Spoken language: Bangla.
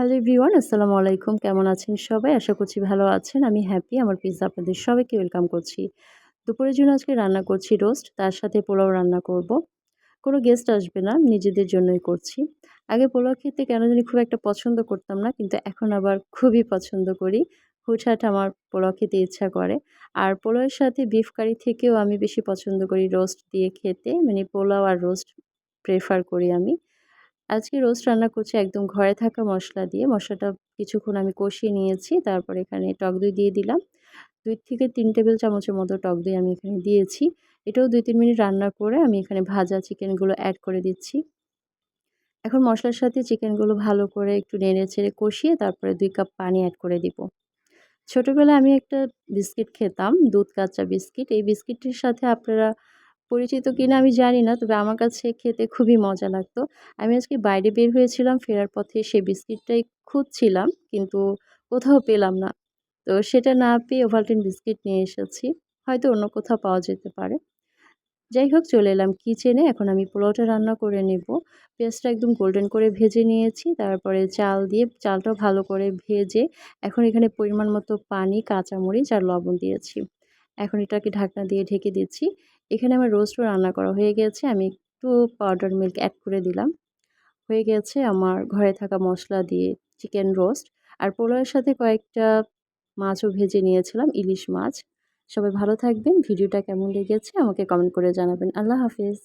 হ্যালো এভরিওয়ান আসসালামু আলাইকুম। কেমন আছেন সবাই? আশা করছি ভালো আছেন। আমি হ্যাপি আমার পিৎজা আপনাদের সবাইকে ওয়েলকাম করছি। দুপুরের জন্য আজকে রান্না করছি রোস্ট তার সাথে পোলাও রান্না করব। কোনো গেস্ট আসবে না, নিজেদের জন্যই করছি। আগে পোলাও খেতে কেন জানি খুব একটা পছন্দ করতাম না, কিন্তু এখন আবার খুবই পছন্দ করি। হুটহাট আমার পোলাও খেতে ইচ্ছা করে। আর পোলাওয়ের সাথে বিফ কারি থেকেও আমি বেশি পছন্দ করি রোস্ট দিয়ে খেতে। মানে পোলাও আর রোস্ট প্রেফার করি আমি। আজকে রোস্ট রান্না করছি একদম ঘরে থাকা মশলা দিয়ে। মশলাটা কিছুক্ষণ আমি কষিয়ে নিয়েছি, তারপর এখানে টক দই দিয়ে দিলাম। দুই থেকে তিন টেবিল চামচের মতো টক দই আমি এখানে দিয়েছি। এটাও দুই তিন মিনিট রান্না করে আমি এখানে ভাজা চিকেনগুলো অ্যাড করে দিচ্ছি। এখন মশলার সাথে চিকেনগুলো ভালো করে একটু নেড়ে ছেড়ে কষিয়ে তারপরে দুই কাপ পানি অ্যাড করে দিব। ছোটোবেলায় আমি একটা বিস্কিট খেতাম, দুধ কাঁচা বিস্কিট। এই বিস্কিটের সাথে আপনারা পরিচিত কিনা আমি জানি না, তবে আমার কাছে খেতে খুবই মজা লাগতো। আমি আজকে বাইরে বের হয়েছিলাম, ফেরার পথে সেই বিস্কিটটাই খুঁজছিলাম, কিন্তু কোথাও পেলাম না। তো সেটা না পেয়ে ওভালটিন বিস্কিট নিয়ে এসেছি, হয়তো অন্য কোথাও পাওয়া যেতে পারে। যাই হোক, চলে এলাম কিচেনে, এখন আমি পোলাওটা রান্না করে নেব। পেঁয়াজটা একদম গোল্ডেন করে ভেজে নিয়েছি, তারপরে চাল দিয়ে, চালটাও ভালো করে ভেজে, এখন এখানে পরিমাণ মতো পানি, কাঁচামরিচ আর লবণ দিয়েছি। এখন এটাকে ঢাকনা দিয়ে ঢেকে দিচ্ছি। এখানে আমার রোস্টও রান্না করা হয়ে গেছে। আমি একটু পাউডার মিল্ক অ্যাড করে দিলাম। হয়ে গেছে আমার ঘরে থাকা মশলা দিয়ে চিকেন রোস্ট আর পোলাওয়ের সাথে কয়েকটা মাছও ভেজে নিয়েছিলাম, ইলিশ মাছ। সবাই ভালো থাকবেন। ভিডিওটা কেমন লেগেছে আমাকে কমেন্ট করে জানাবেন। আল্লাহ হাফিজ।